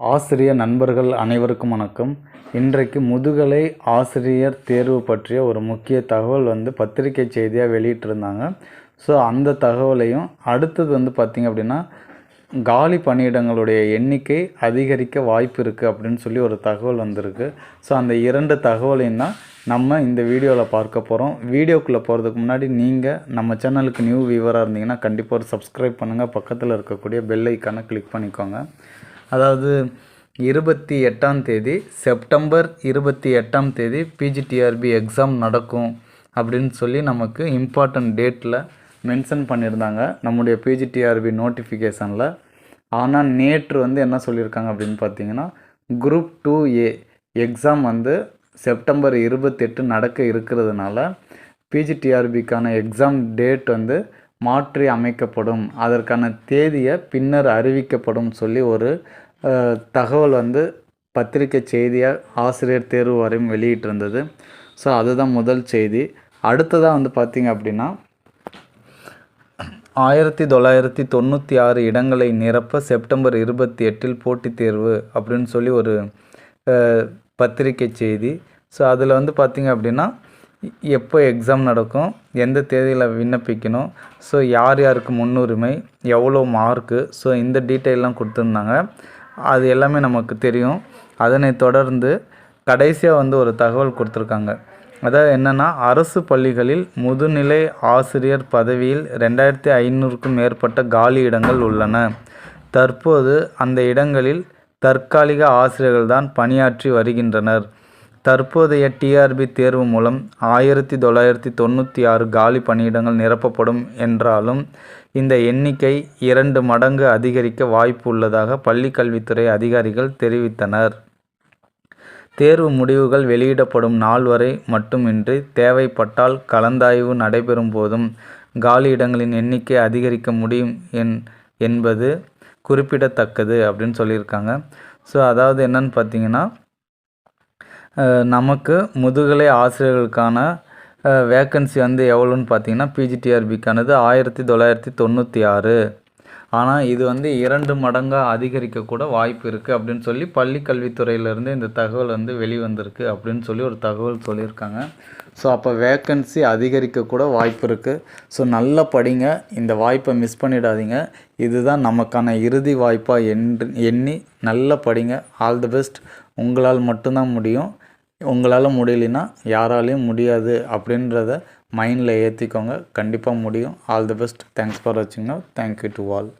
ஆசிரியர் நண்பர்கள் அனைவருக்கும் வணக்கம். இன்றைக்கு முதுகலை ஆசிரியர் தேர்வு பற்றிய ஒரு முக்கிய தகவல் வந்து பத்திரிகை செய்தியாக வெளியிட்டிருந்தாங்க. ஸோ அந்த தகவலையும் அடுத்தது வந்து பார்த்திங்க அப்படின்னா காலி பணியிடங்களுடைய எண்ணிக்கை அதிகரிக்க வாய்ப்பு இருக்குது அப்படின்னு சொல்லி ஒரு தகவல் வந்திருக்கு. ஸோ அந்த இரண்டு தகவலையும் தான் நம்ம இந்த வீடியோவில் பார்க்க போகிறோம் வீடியோக்குள்ளே போகிறதுக்கு முன்னாடி நீங்கள் நம்ம சேனலுக்கு நியூ வியூவராக இருந்தீங்கன்னா கண்டிப்பாக ஒரு சப்ஸ்கிரைப் பண்ணுங்கள் பக்கத்தில் இருக்கக்கூடிய பெல் ஐக்கானை கிளிக் பண்ணிக்கோங்க. அதாவது இருபத்தி எட்டாம் தேதி செப்டம்பர் இருபத்தி எட்டாம் தேதி பிஜிடிஆர்பி எக்ஸாம் நடக்கும் அப்படின்னு சொல்லி நமக்கு இம்பார்ட்டன்ட் டேட்டில் மென்ஷன் பண்ணியிருந்தாங்க. நம்முடைய பிஜிடிஆர்பி நோட்டிஃபிகேஷனில் ஆனால் நேற்று வந்து என்ன சொல்லியிருக்காங்க அப்படின்னு பார்த்தீங்கன்னா குரூப் டூ ஏ எக்ஸாம் வந்து செப்டம்பர் இருபத்தெட்டு நடக்க இருக்கிறதுனால பிஜிடிஆர்பிக்கான எக்ஸாம் டேட் வந்து மாற்றி அமைக்கப்படும். அதற்கான தேதியை பின்னர் அறிவிக்கப்படும் சொல்லி ஒரு தகவல் வந்து பத்திரிக்கை செய்தியாக ஆசிரியர் தேர்வு வரையும் வெளியிட்டிருந்தது. ஸோ அதுதான் முதல் செய்தி. அடுத்ததாக வந்து பார்த்திங்க அப்படின்னா ஆயிரத்தி தொள்ளாயிரத்தி தொண்ணூற்றி ஆறு இடங்களை நிரப்ப செப்டம்பர் இருபத்தி எட்டில் போட்டித் தேர்வு அப்படின்னு சொல்லி ஒரு பத்திரிக்கை செய்தி. ஸோ அதில் வந்து பார்த்திங்க அப்படின்னா எப்போ எக்ஸாம் நடக்கும் எந்த தேதியில் விண்ணப்பிக்கணும் ஸோ யார் யாருக்கு முன்னுரிமை எவ்வளோ மார்க்கு ஸோ இந்த டீட்டெயிலெலாம் கொடுத்துருந்தாங்க. அது எல்லாமே நமக்கு தெரியும். அதனை தொடர்ந்து கடைசியாக வந்து ஒரு தகவல் கொடுத்துருக்காங்க. அதாவது என்னென்னா அரசு பள்ளிகளில் முதுநிலை ஆசிரியர் பதவியில் ரெண்டாயிரத்தி ஐநூறுக்கும் மேற்பட்ட காலி இடங்கள் உள்ளன. தற்போது அந்த இடங்களில் தற்காலிக ஆசிரியர்கள் தான் பணியாற்றி வருகின்றனர். தற்போதைய டிஆர்பி தேர்வு மூலம் ஆயிரத்தி தொள்ளாயிரத்தி தொண்ணூற்றி ஆறு காலி பணியிடங்கள் நிரப்பப்படும் என்றாலும் இந்த எண்ணிக்கை இரண்டு மடங்கு அதிகரிக்க வாய்ப்பு உள்ளதாக பள்ளிக்கல்வித்துறை அதிகாரிகள் தெரிவித்தனர். தேர்வு முடிவுகள் வெளியிடப்படும் நாள் வரை மட்டுமின்றி தேவைப்பட்டால் கலந்தாய்வு நடைபெறும் போதும் காலி இடங்களின் எண்ணிக்கை அதிகரிக்க முடியும் என் என்பது குறிப்பிடத்தக்கது அப்படின்னு சொல்லியிருக்காங்க. ஸோ அதாவது என்னன்னு பார்த்தீங்கன்னா நமக்கு முதுகலை ஆசிரியர்களுக்கான வேக்கன்சி வந்து எவ்வளோன்னு பார்த்தீங்கன்னா பிஜிடிஆர்பிக்கானது ஆயிரத்தி தொள்ளாயிரத்தி தொண்ணூற்றி ஆறு. ஆனால் இது வந்து இரண்டு மடங்காக அதிகரிக்கக்கூட வாய்ப்பு இருக்குது அப்படின்னு சொல்லி பள்ளி கல்வித்துறையிலேருந்து இந்த தகவல் வந்து வெளிவந்திருக்கு அப்படின்னு சொல்லி ஒரு தகவல் சொல்லியிருக்காங்க. ஸோ அப்போ வேக்கன்சி அதிகரிக்கக்கூட வாய்ப்பு இருக்குது ஸோ நல்லா படிங்க. இந்த வாய்ப்பை மிஸ் பண்ணிடாதீங்க. இதுதான் நமக்கான இறுதி வாய்ப்பாக என்று எண்ணி நல்லா படிங்க. ஆல் தி பெஸ்ட் உங்களால் மட்டும்தான் முடியும். உங்களால் முடியலன்னா யாராலையும் முடியாது அப்படின்றத மைண்டில் ஏற்றிக்கோங்க கண்டிப்பாக முடியும். All the best thanks for வாட்சிங் now thank you to all